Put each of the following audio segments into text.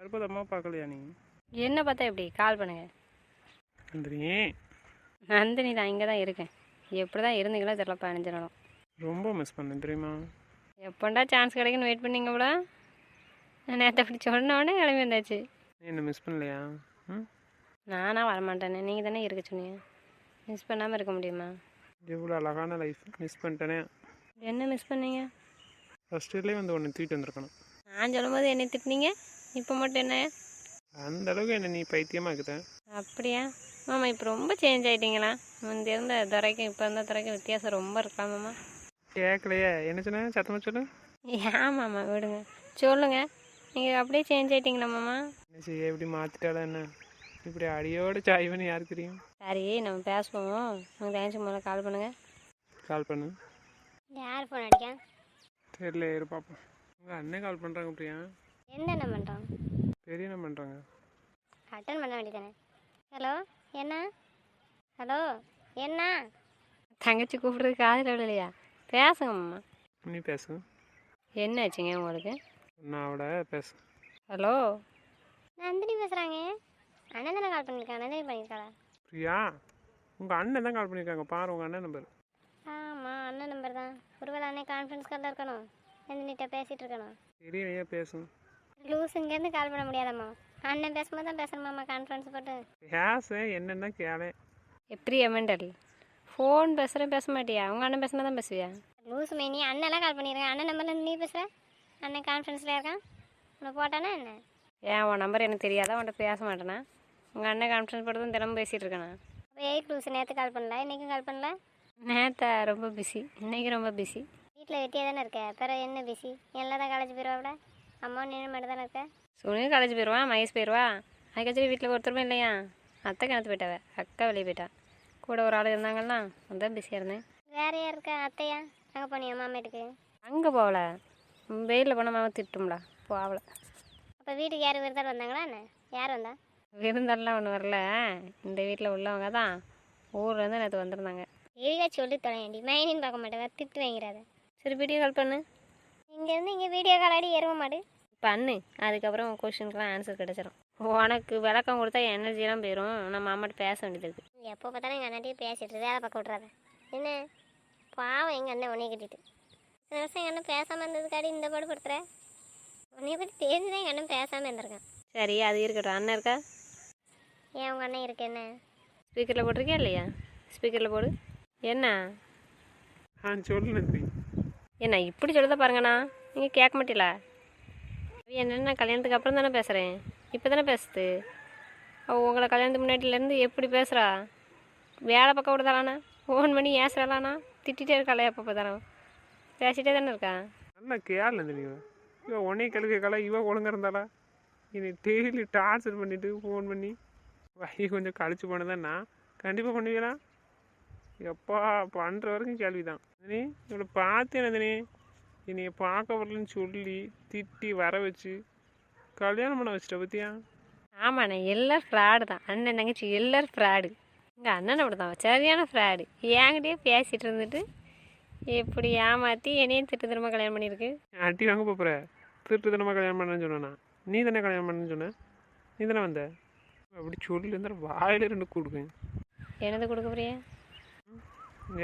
கருப்பது அம்மா பார்க்கலையா நீ? என்ன பார்த்தா எப்படி? கால் பண்ணுங்க. நந்தினி. நந்தினி நான் இங்கே தான் இருக்கேன். எப்படி தான் இருந்தீங்களோ தெரியல பதினஞ்சு நாளும் ரொம்ப மிஸ் பண்ணேன் தெரியுமா? எப்போண்டா சான்ஸ் கிடைக்குன்னு வெயிட் பண்ணீங்க போல? நான் நேற்று அப்படி சொன்னோடனே கிளம்பி வந்தாச்சு. என்ன மிஸ் பண்ணலையா? நானா வரமாட்டேனே. நீங்கள் தானே இருக்க சொன்னீங்க. மிஸ் பண்ணாமல் இருக்க முடியுமா? எவ்வளோ அழகான லைஃப் மிஸ் பண்ணிட்டேனே. என்ன மிஸ் பண்ணீங்க? ஃபஸ்ட் இயர்லேயே வந்து ஒன்று தூக்கிட்டு வந்திருக்கணும். நான் சொல்லும்போது என்னை திட்டினீங்க? இப்போ மட்டும் என்ன? அந்த அளவுக்கு என்ன நீ பைத்தியமாக இருக்குத அப்படியா? மாமா இப்போ ரொம்ப சேஞ்ச் ஆகிட்டீங்களா முந்தி இருந்த துறைக்கும் இப்போ இருந்த துறைக்கும் வித்தியாசம் ரொம்ப இருக்கா மாமா? கேட்கலையே என்ன சொன்ன? சத்தமாக சொல்லு. ஏன் மாமா விடுங்க. சொல்லுங்க. நீங்கள் அப்படியே சேஞ்ச் ஆகிட்டீங்களா மாமா? என்ன செய்ய எப்படி மாற்றிட்டாலும் என்ன? இப்படி அடியோட சாய் பண்ணி யாருக்கு தெரியும்? சரி நம்ம பேசுவோம். உங்கள் தேங்க்ஸ் முதல்ல கால் பண்ணுங்கள் கால் பண்ணு. யார் ஃபோன் அடிக்கா? தெரியல இரு பார்ப்போம் உங்கள் அண்ணன் கால் பண்ணுறாங்க பிரியா என்ன பண்ணுறோம் பெரிய என்ன பண்ணுறாங்க அட்டன் பண்ண வேண்டியதானே ஹலோ என்ன? ஹலோ என்ன? தங்கச்சி கூப்பிடுறது காதில் விடலையா பேசுங்க மாமா நீ பேசு. என்ன ஆச்சுங்க உங்களுக்கு? நான் அவட பேசு. ஹலோ நந்தினி பேசுகிறாங்க அண்ணன் தானே கால் பண்ணியிருக்கேன் நந்தினி பண்ணியிருக்காளா பிரியா உங்கள் அண்ணன் தான் கால் பண்ணியிருக்காங்க பாரு உங்கள் அண்ணன் நம்பர் ஆமாம் அண்ணன் நம்பர் தான். ஒருவேளை அண்ணன் கான்ஃபரன்ஸ் காலில் இருக்கணும். நந்தினிட்ட பேசிகிட்டு இருக்கணும். தெரியலையே பேசும் லூஸ் இங்கேருந்து கால் பண்ண முடியாதம்மா. அண்ணன் பேசும்போது தான் பேசணுமாம்மா கான்ஃபரன்ஸ் போட்டு. பேச என்னென்ன கேளேன் எப்படி எமெண்டல் ஃபோன் பேசுகிறேன் பேச மாட்டியா? உங்கள் அண்ணன் பேசினா தான் பேசுவியா? லூஸ் மே நீ அண்ணெல்லாம் கால் பண்ணியிருக்கேன் அண்ணன் நம்பர்ல நீ பேசுகிற அண்ணன் கான்ஃபரன்ஸில் இருக்கான்? உன்னை போட்டானா என்ன? ஏன் உன் நம்பர் எனக்கு தெரியாதா? உன்கிட்ட பேச மாட்டேனா? உங்கள் அண்ணன் கான்ஃபரன்ஸ் போட்டு தான் தினமும் பேசிகிட்டு இருக்கேனா? அப்போ எயிட் லூஸ் நேற்று கால் பண்ணல? இன்றைக்கும் கால் பண்ணல? நேத்தா ரொம்ப பிஸி இன்னைக்கு ரொம்ப பிஸி வீட்டில் வெட்டியாக தானே இருக்க? பிறகு என்ன பிஸி எல்லாம் தான் காலேஜ் போயிடுவாவிட அம்மா நீ மட்டும் தானே இருக்க? சுனில் காலேஜ் போயிடுவான் மகேஷ் போயிடுவா அதுக்காச்சும் வீட்டில் ஒருத்தருமே இல்லையா? அத்தை கிணத்து போயிட்டாவ அக்கா வெளியே போயிட்டா. கூட ஒரு ஆள் இருந்தாங்கன்னா அதான் பிஸியாக இருந்தேன். வேற யார் இருக்கா? அத்தையா? அங்கே போனியா மாமா வீட்டுக்கு? அங்கே போகல வெயிலில் போனால் மாமா திட்டும்ல போகல அப்போ வீட்டுக்கு யார் விருந்தாள் வந்தாங்களா என்ன? யார் வந்தா? விருந்தாலாம் ஒன்றும் வரல. இந்த வீட்டில் உள்ளவங்க தான். ஊர்லேருந்து நேற்று வந்திருந்தாங்க. எதுக்கா சொல்லி தொலையண்டி. மைனின்னு பார்க்க மாட்டேன் திட்டு வாங்கிறாத சரி வீடியோ கால் பண்ணு. இங்கேருந்து இங்கே வீடியோ கால் ஆடி எருவ மாடு. பண்ணு. அதுக்கப்புறம் கொஷினுக்குலாம் ஆன்சர் கிடச்சிரும். உனக்கு விளக்கம் கொடுத்தா எனர்ஜிலாம் போயிடும் நம்ம அம்மாட்ட பேச வேண்டியது இருக்குது எப்போ பார்த்தாலும் எங்கள் அண்ணாட்டையும் பேசிட்டு வேலை பார்க்க விட்றாத என்ன? பாவம் எங்கள் அண்ணன் உன்னைய கட்டிட்டு. இத்தனை வருஷம் எங்கள் அண்ணன் பேசாமல் இருந்ததுக்காடி இந்த பாடு படுத்துற? உன்னைய பற்றி தெரிஞ்சுதான் எங்கள் அண்ணன் பேசாமல் இருந்திருக்கான். சரி அது இருக்கட்டும். அண்ணன் இருக்கா? ஏன் உங்கள் அண்ணன் இருக்கு என்ன? ஸ்பீக்கரில் போட்டிருக்கியா இல்லையா? ஸ்பீக்கரில் போடு. என்ன? ஆ சொல்லு ஏண்ணா என்ன இப்படி சொல்லுதா பாருங்கண்ணா. நீங்கள் கேட்க மாட்டீங்களா? என்னென்ன கல்யாணத்துக்கு அப்புறம் தானே பேசுகிறேன் இப்போ தானே பேசுது? அவள் உங்களை கல்யாணத்துக்கு முன்னாடியிலேருந்து எப்படி பேசுகிறா வேலை பக்கம் விடுதாளாண்ணா? ஃபோன் பண்ணி ஏசுறாளாண்ணா? திட்டிகிட்டே இருக்காளே எப்போ தானே. பேசிகிட்டே தானே இருக்கா? நல்லா கேள் நந்தினி இவன் இவ உன்னைய கழுக கலை இவ ஒழுங்கா இருந்தாளா? இனி டெய்லி டார்ச்சர் பண்ணிவிட்டு ஃபோன் பண்ணி வகை கொஞ்சம் கழிச்சு போனதான் நான் கண்டிப்பாக பண்ணுவீங்களா? எப்பா பண்ணுற வரைக்கும் கேள்வி தான் நந்தினி இவளை பார்த்தேன் நந்தினி என்னைய பார்க்க வரலன்னு சொல்லி திட்டி வர வச்சு கல்யாணம் பண்ண வச்சிட்ட பத்தியா? ஆமாண்ணே எல்லாரும் ஃப்ராடு தான். அண்ணன் தங்கச்சி எல்லாரும் ஃப்ராடு எங்கள் அண்ணன் அப்படி தான் சரியான ஃப்ராடு என்கிட்டயே பேசிகிட்டு இருந்துட்டு இப்படி ஏமாற்றி என்னையும் திட்டு திரும்ப கல்யாணம் பண்ணியிருக்கு. அட்டி வாங்க போகிற திருட்டு தினமாக கல்யாணம் பண்ணேன்னு சொன்னா நீ தானே கல்யாணம் பண்ணேன்னு சொன்ன? நீ தானே வந்த? அப்படி சொல்லி இருந்தால் வாயில ரெண்டு கொடுப்பேன் என்னது கொடுக்க போறியா?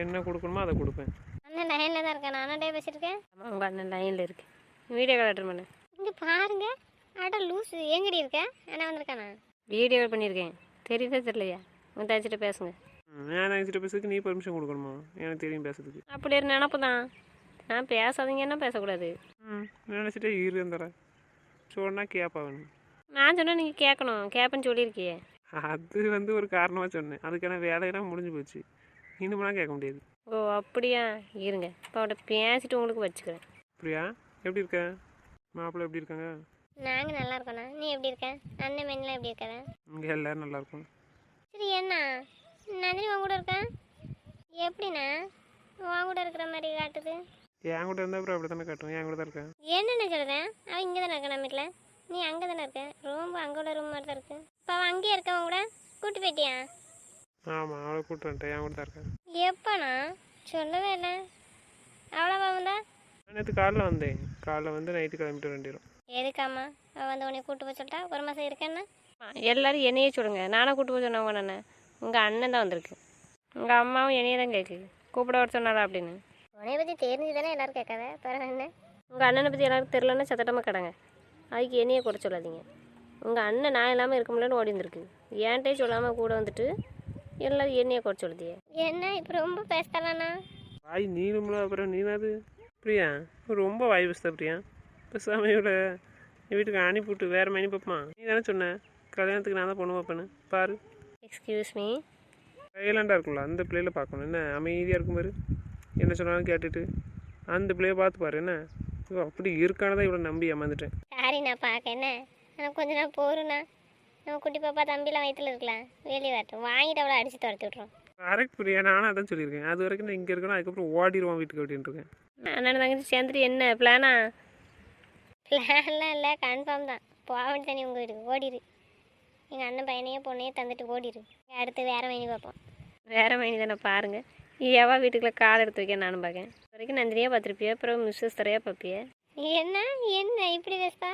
என்ன கொடுக்கணுமோ அதை கொடுப்பேன். அண்ணன் லைனில் தான் இருக்கேன். நான் அண்ணன்டே பேசியிருக்கேன் ஆமாம் உங்கள் அண்ணன் லைனில் இருக்கு. வீடியோ கால் அட்டன் பண்ணு. இங்கே பாருங்க. அட லூஸு எங்கடி இருக்க? அண்ணன் வந்திருக்கானா? வீடியோ கால் பண்ணியிருக்கேன். தெரியுதா தெரியலையா? உங்கள் தச்சிட்டு பேசுங்க. நான் நினச்சிட்டு பேசுறதுக்கு நீ பர்மிஷன் கொடுக்கணுமா? எனக்கு தெரியும் பேசுறதுக்கு. அப்படி ஒரு நினப்பு தான். நான் பேசாதீங்கன்னா பேசக்கூடாது? ம் நினச்சிட்டே இரு தர சொன்னால் கேப்பா வேணும். நான் சொன்னால் நீங்கள் கேட்கணும். கேட்பேன்னு சொல்லியிருக்கியே. அது வந்து ஒரு காரணமாக சொன்னேன். அதுக்கான வேலையெல்லாம் முடிஞ்சு போச்சு. இன்னுமெல்லாம் கேட்க முடியாது. ஓ அப்படியா? இருங்க. இப்போ அவட்ட பேசிட்டு உங்களுக்கு வச்சுக்கிறேன். பிரியா எப்படி இருக்க? மாப்பிள்ளை எப்படி இருக்காங்க? நாங்கள் நல்லா இருக்கோண்ணா நீ எப்படி இருக்க? அண்ணன் மென்லாம் எப்படி இருக்கா இங்கே எல்லோரும் நல்லா இருக்கும் சரி என்ன? நந்தினி உன் கூட இருக்கேன் எப்படிண்ணா? உன் கூட இருக்கிற மாதிரி காட்டுது. என் கூட இருந்தால் அப்புறம் அப்படி தானே காட்டும் என் கூட தான் இருக்கேன். என்னென்ன சொல்கிறேன் அவன் இங்கே தானே இருக்கா நம்ம வீட்டில் நீ அங்கே தானே இருக்க? ரூம் அங்கே உள்ள ரூம் மாதிரி தான் இருக்கு. இப்போ அவன் அங்கேயே இருக்கவன் கூட? கூட்டு போயிட்டியா? ஆமாம் அவளை கூப்பிட்டு வந்துட்டேன். என் கூட தான் இருக்கேன் எப்போண்ணா சொல்லவே இல்லை. அவ்வளோவா வந்தா? நேற்று காலைல வந்தேன். காலைல வந்து நைட்டு கிளம்பிட்டு ரெண்டிடும் எதுக்காம்மா? அவள் வந்து உன்னை கூட்டு போய் சொல்லிட்டா? ஒரு மாதம் இருக்கேன்னா எல்லாரும் என்னையே சொல்லுங்க. நானும் கூட்டு போய் சொன்னவங்க நான் உங்கள் அண்ணன் தான் வந்திருக்கு. உங்கள் அம்மாவும் என்னையே தான் கேட்கு கூப்பிட வர சொன்னாரா அப்படின்னு. உன்னைய பற்றி தெரிஞ்சு தானே எல்லோரும் கேட்காத? பிறகு என்ன? உங்கள் அண்ணனை பற்றி எல்லாரும் தெரிலன்னா சத்தட்டமாக கிடங்க அதுக்கு என்னையே கூட சொல்லாதீங்க. உங்கள் அண்ணன் நான் இல்லாமல் இருக்க முடியலன்னு ஓடி வந்திருக்கு. ஏன்ட்டே சொல்லாமல் கூட வந்துட்டு எல்லாரும் என்னையே கூட சொல்லுதியே என்ன இப்போ ரொம்ப பேசலாண்ணா வாய் நீளும்ல அப்புறம் நீனாது பிரியா ரொம்ப வாய் பேசுத பிரியா? இப்போ சமையல என் வீட்டுக்கு அனுப்பிவிட்டு வேறு மணி பார்ப்போமா? நீ தானே சொன்ன கல்யாணத்துக்கு நான் தான் பொண்ணு பார்ப்பேன்னு. பாரு. எக்ஸ்கியூஸ் மீ சைலண்டாக இருக்கும்ல அந்த பிள்ளையில பார்க்கணும். என்ன அமைதியாக இருக்கும் பாரு. என்ன சொன்னாலும் கேட்டுட்டு அந்த பிள்ளைய பார்த்து பாரு என்ன? ஐயோ, அப்படி இருக்கானதான் இவ்வளோ நம்பி ஏமாந்துட்டேன். சாரி நான் பார்க்க என்ன? ஆனால் கொஞ்ச நாள் போருண்ணா நம்ம குட்டி பாப்பா தம்பிலாம் வயிற்றுல இருக்கலாம். வெளியே வரட்டும். வாங்கிட்டு அவளை அடித்து துரத்தி விட்ருவோம் கரெக்ட் பிரியா. நானும் அதான் சொல்லியிருக்கேன். அது வரைக்கும் நான் இங்கே இருக்கணும். அதுக்கப்புறம் ஓடிடுவான் வீட்டுக்கு அப்படின்னு இருக்கேன். அண்ணன் தங்கச்சி சேர்ந்துட்டு என்ன பிளானா பிளான்லாம் இல்லை. கன்ஃபார்ம் தான். போக தண்ணி உங்கள் வீட்டுக்கு. ஓடிடு. எங்கள் அண்ணன் பையனையே பொண்ணையே தந்துட்டு ஓடிடு. அடுத்து வேறு மைனி பார்ப்போம் வேறு மைனி தானே பாருங்கள் எவா வீட்டுக்குள்ள கால் எடுத்து வைக்க நானும் பார்க்கேன் இது வரைக்கும் நந்தினியாக பார்த்துருப்பிய? அப்புறம் மிஸ்ஸஸ் தரையாக பார்ப்பிய? என்ன? என்ன? இப்படி பேசுதா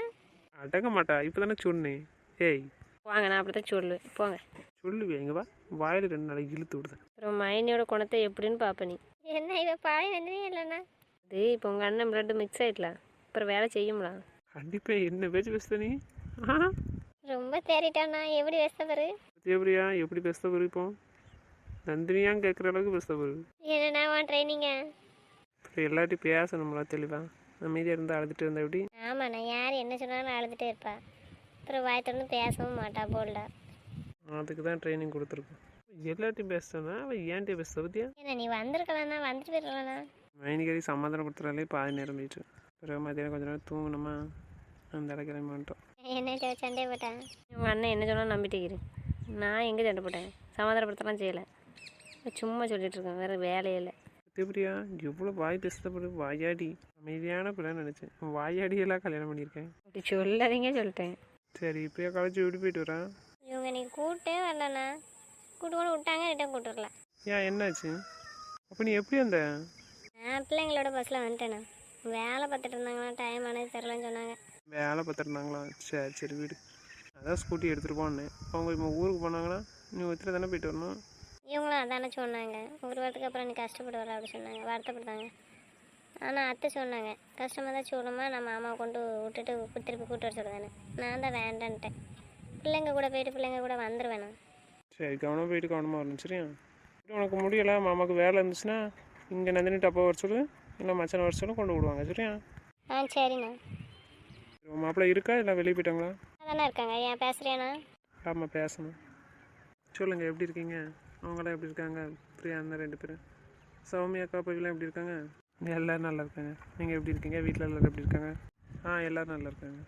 அடங்க மாட்டா. இப்போ தானே சொன்னேன். ஏய் வாங்க நான் அப்படி தான் சொல்லுவேன். போங்க. சொல்லுவே இங்கே வா. வாயில் ரெண்டு நாளைக்கு இழுத்து விடுதேன் அப்புறம் மைனியோட குணத்தை எப்படின்னு பார்ப்ப நீ. என்ன இவ பாய் நந்தினியே இல்லைண்ணா. இது இப்போ உங்கள் அண்ணன் பிளட்டு மிக்ஸ் ஆகிடலாம் அப்புறம் வேலை செய்யும்லாம் கண்டிப்பாக என்ன பேச்சு பேசுத நீ? ரொம்ப தேறிட்டாண்ணா எப்படி பேச பாரு தேவரியா எப்படி பேசுத பாரு இப்போ? நந்தினியான்னு கேட்குற அளவுக்கு பேசுத பாரு என்னண்ணா உன் ட்ரைனிங்க அப்புறம் எல்லாட்டையும் பேசணும்ல தெளிவா. அமைதியாக இருந்தால் அழுதுட்டு இருந்தா எப்படி? ஆமாண்ணா யார் என்ன சொன்னாலும் அழுதுகிட்டே இருப்பா. அப்புறம் வாய் திறந்து பேசவும் மாட்டா போல்டா. அதுக்கு தான் ட்ரைனிங் கொடுத்துருக்கோம். எல்லாட்டையும் பேசுனா அவள் ஏன்ட்டே பேசுத பத்தியா? ஏன்னா நீ வந்திருக்கலாம்ண்ணா வந்துட்டு போயிடலாம்ண்ணா மைனிக்கறி சமாதானப்படுத்துறாலே பாதி நேரம் போயிட்டு பிறகு மத்தியானம் கொஞ்ச நேரம் தூங்கினோமா அந்த இடம் கிளம்பி வந்துட்டோம். என்ன சண்டை போட்டேன் உங்கள் அண்ணன் என்ன சொன்னாலும் நம்பிட்டு இரு. நான் எங்கே சண்டை போட்டேன்? சமாதானப்படுத்தலாம் செய்யலை. சும்மா சொல்லிட்டு இருக்கேன் வேறு வேலையே இல்லை. எவ்வளோ வாய் பேசுத பாரு வாயாடி. அமைதியான பிள்ளை நினச்சேன். வாயாடியெல்லாம் கல்யாணம் பண்ணியிருக்கேன். அப்படி சொல்லாதீங்க சொல்லிட்டேன். சரி இப்போயே காலேஜ் விட்டு போயிட்டு வரேன். இவங்க நீ கூட்டே வரலண்ணா. கூட்டு கூட விட்டாங்க ரிட்டன் கூட்டுருக்கலாம் ஏன் என்னாச்சு? அப்போ நீ எப்படி அந்த நான் பிள்ளைங்களோட பஸ்ஸில் வந்துட்டேண்ணா. வேலை பார்த்துட்டு இருந்தாங்களா டைம் ஆனது தெரிலன்னு சொன்னாங்க. வேலை பார்த்துருந்தாங்களா சரி சரி வீடு. அதான் ஸ்கூட்டி எடுத்துகிட்டு போனேன். அவங்க இப்போ ஊருக்கு போனாங்கன்னா நீ ஒருத்தர் தானே போயிட்டு வரணும்? இவங்களும் அதானே சொன்னாங்க. ஒரு வாரத்துக்கு அப்புறம் நீ கஷ்டப்படுவார் அப்படி சொன்னாங்க. வருத்தப்பட்டாங்க ஆனால் அத்தை சொன்னாங்க கஷ்டமாக தான் சொல்லணுமா நான் மாமாவை கொண்டு விட்டுட்டு திருப்பி கூட்டு வர சொல்லுவேன் நான் தான் வேண்டான்ட்டேன். பிள்ளைங்க கூட போயிட்டு பிள்ளைங்க கூட வந்துடுவேன் நான். சரி கவனமாக போயிட்டு கவனமாக வரணும் சரியா? சரி, உனக்கு முடியலை மாமாவுக்கு வேலை இருந்துச்சுன்னா இங்கே நந்தினி டப்பா வர சொல்லு இல்லை மச்சான் வர சொல்லு கொண்டு விடுவாங்க சரியா? ஆ சரிண்ணா மாப்பிள்ளை இருக்கா இல்லை வெளியே போயிட்டாங்களா? அதானே இருக்காங்க ஏன் பேசுறியாண்ணா ஆமாம் பேசணும். சொல்லுங்கள் எப்படி இருக்கீங்க? அவங்களாம் எப்படி இருக்காங்க? பிரியா அந்த ரெண்டு பேரும். சௌமியா அக்கா பையெல்லாம் எப்படி இருக்காங்க? எல்லோரும் நல்லா இருக்காங்க நீங்கள் எப்படி இருக்கீங்க? வீட்டில் எல்லோரும் எப்படி இருக்காங்க? ஆ எல்லோரும் நல்லா இருக்காங்க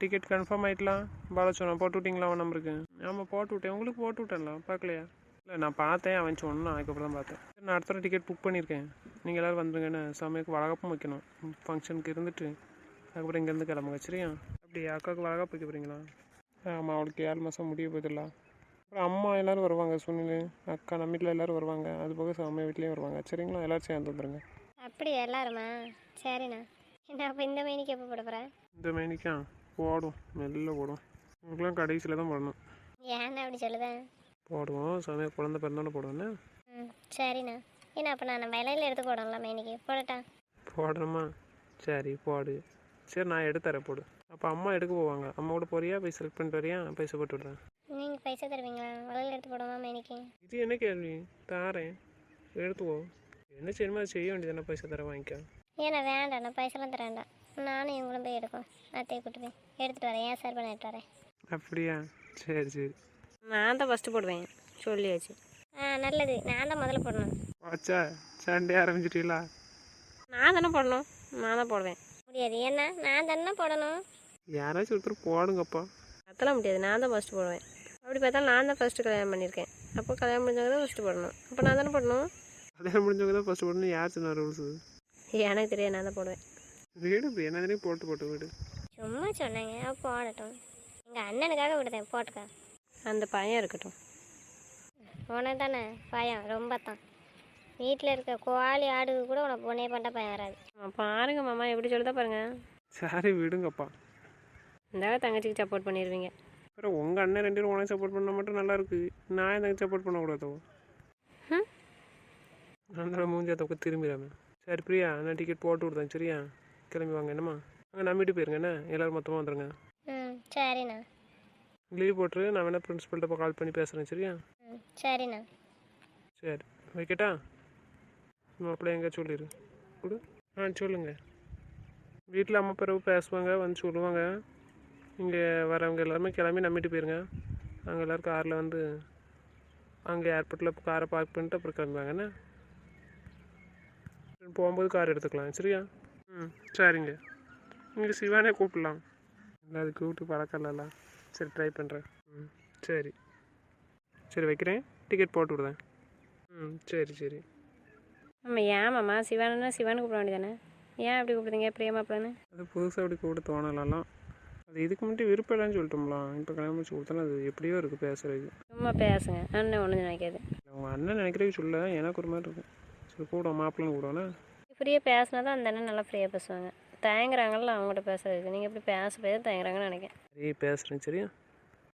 டிக்கெட் கன்ஃபார்ம் ஆகிட்டலாம் பாலச்சோனா போட்டு விட்டிங்களா? அவன் நம்பருக்கு ஆமாம் போட்டு விட்டேன். உங்களுக்கு போட்டு விட்டேன்ல. பார்க்கலையா? இல்லை நான் பார்த்தேன். அவன் சொன்னான். அதுக்கப்புறம் தான் பார்த்தேன் நான் அடுத்த டிக்கெட் புக் பண்ணியிருக்கேன். நீங்கள் எல்லோரும் வந்துருங்கன்னு சமயக்கு வளகப்பும் வைக்கணும். ஃபங்க்ஷனுக்கு இருந்துட்டு அதுக்கப்புறம் இங்கேருந்து கிளம்புங்க. சரியா? அப்படி அக்காவுக்கு வளகாப்பு வைக்க போகிறீங்களா ஆமாம் அவளுக்கு ஏழு மாதம் முடிய போதில்ல அப்புறம் அம்மா எல்லோரும் வருவாங்க சுனில் அக்கா நம்ம வீட்டில் எல்லோரும் வருவாங்க. அது போக அம்மா வீட்லேயும் வருவாங்க. சரிங்களா? எல்லோரும் சேர்ந்து வந்துடுங்க அப்படி எல்லாருமா? சரிண்ணா. என்ன அப்போ இந்த மைனிக்கு எப்போ போட போகிறேன் இந்த மேனிக்கா? போடும் மெல்ல போடும் உங்களுக்குலாம் கடைசியில் தான் போடணும். ஏன்னா அப்படி சொல்லுதேன் போடுவோம். சமயம் குழந்தை பிறந்தோன்னே போடுவோண்ணே ம் சரிண்ணா. ஏன்னா அப்போ நான் விலையில எடுத்து போடணும்ல மைனிக்கு? போடட்டா? போடணுமா? சரி போடு. சரி நான் எடுத்துறேன் போடு. அப்போ அம்மா எடுக்க போவாங்க. அம்மா கூட போறியா? போய் செலக்ட் பண்ணிட்டு வரியா? பைசா போட்டு விட்றேன். நீங்கள் பைசா தருவீங்களா? விலையில எடுத்து போடுமா மைனிக்கு? இது என்ன கேள்வி? தாரேன். எடுத்துக்கோ என்ன செய்யணுமோ அதை செய்ய வேண்டியதானே பைசா தர வாங்கிக்க. ஏன்னா வேண்டாம். நான் பைசாலாம் தர வேண்டாம். நானும் இவங்களும் போய் எடுப்போம் அத்தையை கூட்டு போய். எடுத்துகிட்டு வரேன். ஏன் சார் பண்ண எடுத்து வரேன். அப்படியா? சரி சரி. நான் தான் ஃபஸ்ட்டு போடுவேன். சொல்லியாச்சு. ஆ நல்லது. நான் தான் முதல்ல போடணும். வாச்சா சண்டே ஆரம்பிச்சிட்டீங்களா? நான் தானே போடணும். நான் தான் போடுவேன். முடியாது. ஏன்னா நான் தானே போடணும். யாராச்சும் ஒருத்தர் போடுங்கப்பா அதெல்லாம் முடியாது. நான் தான் ஃபஸ்ட்டு போடுவேன். அப்படி பார்த்தா நான் தான் ஃபஸ்ட்டு கல்யாணம் பண்ணியிருக்கேன். அப்போ கல்யாணம் முடிஞ்சவங்க தான் ஃபஸ்ட்டு போடணும். அப்போ நான் தானே போடணும். கல்யாணம் முடிஞ்சவங்க தான் ஃபஸ்ட்டு போடணும். யார் சொன்ன ரூல்ஸு எனக்கு தெரியாது நான் தான் போடுவேன். வீடு இப்படி என்ன தெரியும்? போட்டு போட்டு வீடு. சும்மா சொன்னேங்க அப்போ போடட்டும். எங்கள் அண்ணனுக்காக விடுதேன் போட்டுக்க. அந்த பையன் இருக்கட்டும். உனக்கு தானே பயம் ரொம்ப தான் வீட்டில் இருக்க கோழி ஆடு கூட உனக்கு பொண்ணே பண்ண பயம் வராது. பாருங்க மாமா எப்படி சொல்லுதா பாருங்க. சரி விடுங்கப்பா. இந்த தங்கச்சிக்கு சப்போர்ட் பண்ணிடுவீங்க. அப்புறம் உங்கள் அண்ணன் ரெண்டு பேரும் உனக்கு சப்போர்ட் பண்ணால் மட்டும் நல்லா இருக்கு. நான் எனக்கு சப்போர்ட் பண்ணக்கூடாதோ? அந்த மூஞ்சி அதை திரும்பிடாம. சரி பிரியா நான் டிக்கெட் போட்டு விடுதேன் சரியா? கிளம்பி வாங்க என்னம்மா? அங்கே நம்பிட்டு போயிருங்க என்ன? எல்லோரும் மொத்தமாக வந்துடுங்க ம் சரிண்ணா. லீவ் போட்டுரு நான் வேணால் பிரின்ஸ்பல்கிட்ட கால் பண்ணி பேசுகிறேன் சரியா? ம் சரிண்ணா. சரி வைக்கட்டா? மாப்பிள்ளை எங்கே சொல்லிடு கொடு. ஆ சொல்லுங்கள் வீட்டில் அம்மா பிறகு பேசுவாங்க வந்து சொல்லுவாங்க. இங்கே வரவங்க எல்லாருமே கிளம்பி நம்பிட்டு போயிருங்க. அங்கே எல்லோரும் காரில் வந்து அங்கே ஏர்போர்ட்டில் காரை பார்க் பண்ணிட்டு அப்புறம் கிளம்புவாங்க என்ன? போகும்போது கார் எடுத்துக்கலாம். சரியா? ம் சரிங்க. இங்கே சிவானே கூப்பிடலாம். இல்லை அது கூப்பிட்டு பழக்கம் இல்லைல்ல சரி ட்ரை பண்ணுறேன் ம் சரி. சரி வைக்கிறேன். டிக்கெட் போட்டு விடுதேன் ம் சரி சரி. ஆமாம் ஏன் மாமா? சிவானா சிவானு கூப்பிட வேண்டியதானே? ஏன் அப்படி கூப்பிடுறீங்க பிரியா மாப்பிள்ளன்னு? அது புதுசாக அப்படி கூட தோணலாம் அது இதுக்கு முன்னாடி விருப்பம் இல்லைன்னு சொல்லிட்டோம்லாம் இப்போ கல்யாணம் முடிச்சு கொடுத்தாலும் அது எப்படியோ இருக்குது பேசுறதுக்கு. சும்மா பேசுங்க. அண்ணன் ஒன்றும் நினைக்காது. அவங்க அண்ணன் நினைக்கிறதுக்கு சொல்ல எனக்கு ஒரு மாதிரி இருக்கும். கூட மாப்பிள்ளன்னு கூடனா ஃப்ரீயாக பேசினா தான் அந்த அண்ணன் நல்லா ஃப்ரீயாக பேசுவாங்க. தயங்குறாங்கல்ல அவங்கள்ட்ட பேசுறதுக்கு நீங்கள் எப்படி பேச பேச தயங்குறாங்கன்னு நினைக்கிறேன். சரி பேசுகிறேன் சரியா?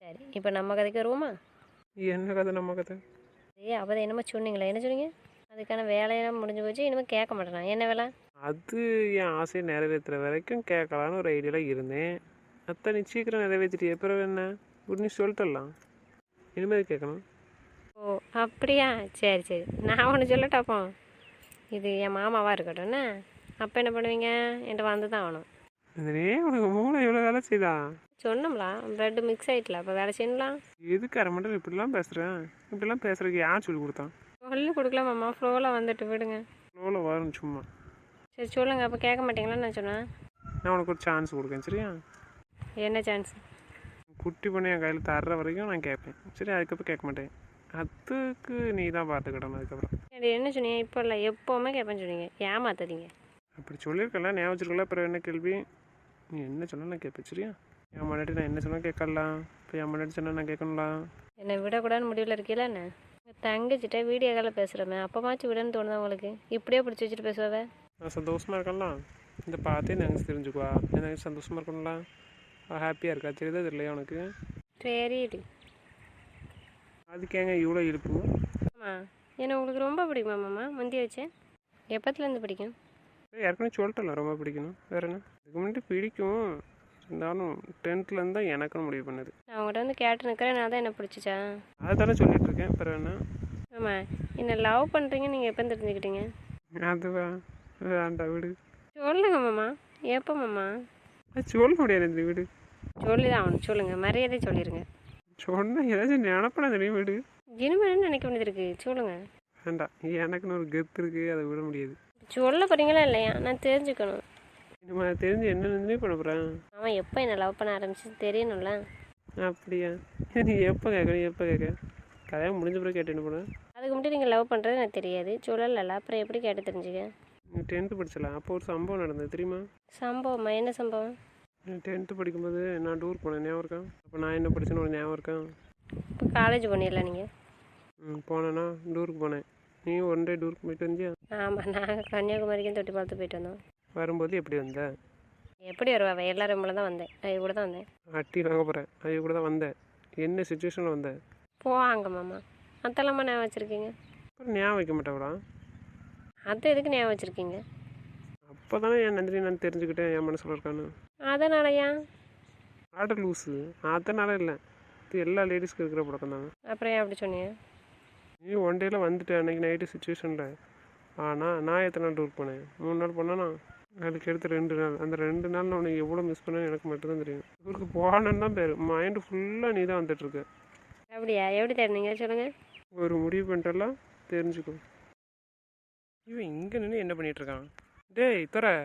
சரி இப்போ நம்ம கதைக்கு வருவோமா? என்ன கதை நம்ம கதை? சரி அப்போ என்னமோ சொன்னீங்களே என்ன சொன்னீங்க? அதுக்கான வேலையெல்லாம் முடிஞ்சு போச்சு இனிமேல் கேட்க மாட்டேறான் என்ன வேலை? அது என் ஆசையை நிறைவேற்றுற வரைக்கும் கேட்கலான்னு ஒரு ஐடியாவில் இருந்தேன். அத்தை நீ சீக்கிரம் நிறைவேற்றிட்டு பிறகு என்ன? குட் நியூஸ் சொல்லிட்டலாம். இனிமேல் கேட்கணும்? ஓ அப்படியா? சரி சரி. நான் ஒன்று சொல்லட்டாப்போ இது என் மாமாவாக இருக்கட்டும் என்ன? அப்போ என்ன பண்ணுவீங்க? என்கிட்ட வந்து தான் ஆகணும் உனக்கு மூளை இவ்வளோ வேலை செய்தா சொன்னோம்ல ப்ரெட்டு மிக்ஸ் ஆகிட்டல அப்போ வேலை செய்யலாம் எதுக்கு அரை மண்டலம் இப்படிலாம் பேசுகிறேன் இப்படிலாம் பேசுறதுக்கு யார் சொல்லி கொடுத்தான் சொல்லி கொடுக்கலாம் மாமா ஃப்ளோவில் வந்துட்டு விடுங்க. ஃப்ளோவில் வரும் சும்மா. சரி சொல்லுங்கள் அப்போ கேட்க மாட்டீங்களான்னு நான் சொன்னேன். நான் உனக்கு ஒரு சான்ஸ் கொடுக்கேன் சரியா? என்ன சான்ஸ் குட்டி பண்ணி என் கையில் தர்ற வரைக்கும் நான் கேட்பேன். சரி அதுக்கப்புறம் கேட்க மாட்டேன். அதுக்கு நீ தான் பார்த்துக்கிடணும் அதுக்கப்புறம். சரி என்ன சொன்னீங்க? இப்போ இல்லை எப்போவுமே கேட்பேன்னு சொன்னீங்க. ஏமாத்தாதீங்க அப்படி சொல்லியிருக்கல ஞாபகம் வச்சிருக்கல அப்புறம் என்ன கேள்வி? நீ என்ன சொன்னா நான் கேட்பேன் சரியா? என் முன்னாடி நான் என்ன சொன்னால் கேட்கலாம். இப்போ என் முன்னாடி சொன்னால் நான் கேட்கணும்லாம் என்னை விடக்கூடாதுன்னு முடிவில் இருக்கீங்களா என்ன? தங்கச்சிட்ட வீடியோ காலில் பேசுகிறோமே அப்போமாச்சும் விடன்னு தோணுதா உங்களுக்கு? இப்படியே பிடிச்சி வச்சுட்டு பேசுவாவே? நான் சந்தோஷமாக இருக்கேன்ல. இந்த பார்த்தே நாங்கள் தெரிஞ்சுக்குவா. எனக்கு சந்தோஷமாக இருக்கணும்ல. ஹாப்பியாக இருக்கா தெரியுதா தெரியலையா உனக்கு? தெரியுது அதுக்கேங்க இவ்வளோ இழுப்பு ஆமாம் என்ன உங்களுக்கு ரொம்ப பிடிக்குமா மாமா? முந்தி வச்சு. எப்பத்துலேருந்து பிடிக்கும்? ஏற்கனவே சொல்லிட்டல ரொம்ப பிடிக்கணும். வேற என்ன? இதுக்கு முன்னாடி பிடிக்கும். இருந்தாலும் டென்த்லேருந்து தான் எனக்குன்னு முடிவு பண்ணுது. நான் உங்கள்கிட்ட வந்து கேட்டு நிற்கிறேன் நான் தான் என்ன பிடிச்சிச்சா? அதுதானே சொல்லிட்டு இருக்கேன் அப்புறம் என்ன? ஆமாம் என்ன லவ் பண்ணுறீங்க நீங்கள் எப்போ தெரிஞ்சுக்கிட்டீங்க? அதுவா? வேண்டாம் விடு. சொல்லுங்க மாமா. எப்போ மாமா? சொல்ல முடியாது இந்த வீடு. சொல்லி தான் ஆகணும். சொல்லுங்கள் மரியாதை சொல்லிடுங்க சொன்னால் ஏதாச்சும் நினப்பேன் தெரியும் வீடு? இனிமேல் நினைக்க வேண்டியது இருக்குது சொல்லுங்கள் வேண்டாம். எனக்குன்னு ஒரு கெத்து இருக்குது அதை விட முடியாது. சொல்ல போகிறீங்களா இல்லையா? நான் தெரிஞ்சுக்கணும். இனிமேல் தெரிஞ்சு என்ன நினைவு பண்ண போகிறேன் அவன் எப்போ என்ன லவ் பண்ண ஆரம்பிச்சு தெரியணும்ல. அப்படியா? நீ எப்போ கேட்கணும் எப்போ கேட்க? கல்யாணம் முடிஞ்ச பிறகு கேட்டு என்ன பண்ண அதுக்கு முன்னாடி நீங்கள் லவ் பண்ணுறது எனக்கு தெரியாது. சொல்லலைல்ல. அப்புறம் எப்படி கேட்டு தெரிஞ்சுக்க? டென்த்து படிச்சலாம் அப்போ ஒரு சம்பவம் நடந்தது தெரியுமா? சம்பவமா? என்ன சம்பவம்? டென்த்து படிக்கும்போது நான் டூர் போனேன். ஞாபகம் இருக்கா? அப்போ நான் என்ன படிச்சேன்னு ஒரு ஞாபகம் இருக்கா? இப்போ காலேஜ் பண்ணிடலாம் நீங்கள் ம் போனேன்னா டூருக்கு போனேன். நீ ஒன் டே டூருக்கு போயிட்டு வந்தியா? ஆமாம் நாங்கள் கன்னியாகுமரிக்கும் தொட்டி பார்த்து போயிட்டு வந்தோம். வரும்போது எப்படி வந்த? எப்படி வருவா? எல்லாரும் மூலம் தான் வந்தேன். அது கூட தான் வந்தேன். அட்டி வாங்க போகிறேன் அது கூட தான் வந்தேன். என்ன சுச்சுவேஷனில் வந்தேன் போவாங்க மாமா. அதெல்லாமா ஞாபகம் வச்சுருக்கீங்க? அப்புறம் ஞாபகம் வைக்க மாட்டேவடா அது எதுக்கு ஞாபகம் வச்சுருக்கீங்க? அப்போ தானே என் நந்தினி நான் தெரிஞ்சுக்கிட்டேன் என் மனசில் இருக்கான்னு. அதனாலயா? ஆட லூஸு அதனால இல்லை. இது எல்லா லேடிஸ்க்கு இருக்கிற பழக்கம் தாங்க. அப்புறம் ஏன் அப்படி சொன்னீங்க? நீ ஒன் டேல வந்துட்டேன் அன்றைக்கி நைட்டு சுச்சுவேஷனில் ஆனால் நான் எத்தனை நாள் டூர் போனேன்? மூணு நாள் போனேன்னா அதுக்கு எடுத்து ரெண்டு நாள். அந்த ரெண்டு நாள் நான் உனக்கு எவ்வளோ மிஸ் பண்ணேன்னு எனக்கு மட்டும்தான் தெரியும். இவருக்கு போனேன்னு தான் பேர். மைண்டு ஃபுல்லாக நீ தான் வந்துட்டுருக்க. அப்படியா? எப்படி தெரிஞ்சீங்க சொல்லுங்கள் ஒரு முடிவு பண்ணிட்டெல்லாம் தெரிஞ்சுக்கோ. இவன் இங்கே நின்று என்ன பண்ணிட்டு இருக்கான்? டேய் துறை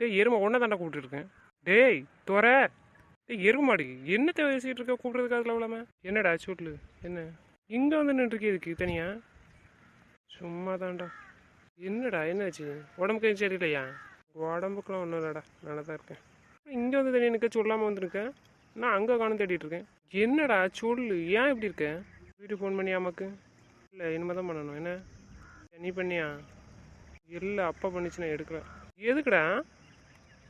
டேய் எருமை ஒன்றை தாண்டா கூப்பிட்டுருக்கேன் டேய் துறை டேய் எருமாடு என்ன பேசிகிட்டு இருக்க? கூப்பிட்றதுக்கு அதில் அவ்வளோமே என்னடா சொல்லு என்ன? இங்கே வந்து நின்றுருக்கு இதுக்கு தனியா? சும்மா தான்டா என்னடா என்னாச்சு உடம்புக்கு எதுவும் சரியில்லையா? உடம்புக்குலாம் ஒன்றும் இல்லைடா நல்லா தான் இருக்கேன் இங்கே வந்து தனியாக நிற்க சொல்லாமல் வந்துருக்கேன் நான் அங்கே காணும் தேடிட்டு இருக்கேன். என்னடா சொல்லு ஏன் இப்படி இருக்கேன் வீட்டுக்கு ஃபோன் பண்ணியா அம்மாக்கு? இல்லை இனிமேல் தான் பண்ணணும். என்ன? நீ பண்ணியா? இல்லை அப்பா பண்ணிச்சு நான் எடுக்கிறேன் எதுக்குடா?